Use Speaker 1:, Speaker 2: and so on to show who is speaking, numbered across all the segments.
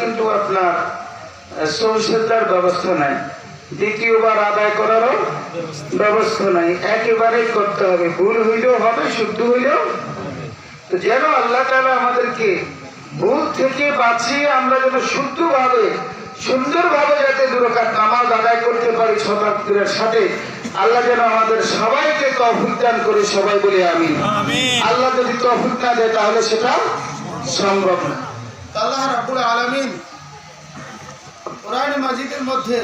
Speaker 1: কিন্তু আপনার সৌসেদার ব্যবস্থা নাই। দ্বিতীয়বার আদায় করারও ব্যবস্থা নাই। একেবারেই করতে হবে। ভুল হইলেও হবে শুদ্ধ হইলেও তো যেন আল্লাহ তালা আমাদেরকে ভুল থেকে বাঁচিয়ে আমরা যেন শুদ্ধভাবে সুন্দরভাবে যাতে দুরকাত নামাজ আদায় করতে পারি শতাব্দীর সাথে আল্লাহ যেন আমাদের সবাইকে তফিক দান করে সবাই বলে আমি আল্লাহ যদি তফিক না দেয় তাহলে সেটা সম্ভব না।
Speaker 2: আল্লাহ রাবুল কোরআন মাজিদের মধ্যে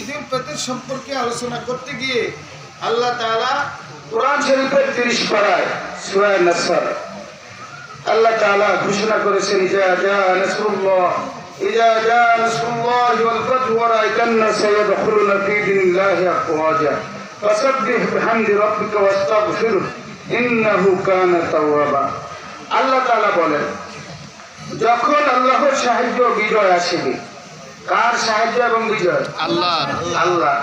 Speaker 2: ঈদুল ফিতর সম্পর্কে আলোচনা করতে গিয়ে আল্লাহ তাআলা
Speaker 1: কোরআন শরীফের তিরিশ পাড়ায় আল্লাহ তাআলা ঘোষণা করেছেন নাসরুল্লাহ নাসরুল্লাহ ওয়াল ওয়া ফাসাব্বিহ বিহামদি রাব্বিকা ওয়াস্তাগফিরহু ইন্নাহু কানা তাওয়াবা। আল্লাহ তাআলা বলেন, যখন আল্লাহর সাহায্য বিজয় আসবে কার সাহায্য এবং বিজয়?
Speaker 2: আল্লাহ।
Speaker 1: আল্লাহ।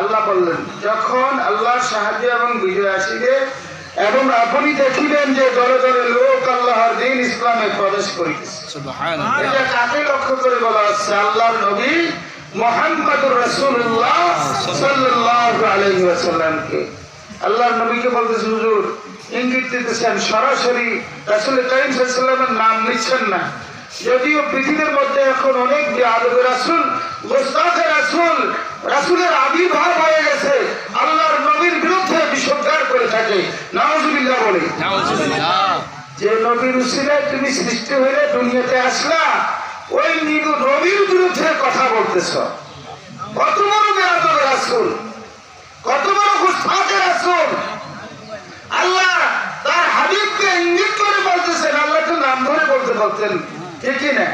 Speaker 1: আল্লাহ বললেন যখন আল্লাহর সাহায্য এবং বিজয় আসিবে এবং আপনি দেখিবেন যে দলে দলে লোক আল্লাহর দিন ইসলামে প্রবেশ করিতেছে। এটা কাকে লক্ষ্য করে বলা হচ্ছে? আল্লাহর নবী মোহাম্মদুর রাসূলুল্লাহ সাল্লাল্লাহু আলাইহি ওয়াসাল্লামকে। আল্লাহর নবীকে বলতেছে হুজুর ইঙ্গিত দিতেছেন সরাসরি রাসূল কারীম সাল্লাল্লাহু আলাইহি নাম নিচ্ছেন না। যদিও পৃথিবীর মধ্যে এখন অনেক রাসূল গোস্তাখের রাসূল রাসূলের আবির্ভাব হয়ে গেছে। আল্লাহর নবীর বিরুদ্ধে বিষোদ্গার করে থাকে। নাউজুবিল্লাহ বলে। যে নবীর উসিলায় তুমি সৃষ্টি হইলে দুনিয়াতে আসলা ওই নিদু নবীর বিরুদ্ধে কথা বলতেছ। কত বড় বেয়াদবের রাসূল কত বড় গুস্তাখের রাসূল। আল্লাহ তার হাবিবকে ইঙ্গিত করে বলতেছেন আল্লাহ তো নাম ধরে বলতে বলতেন। ঠিকই না?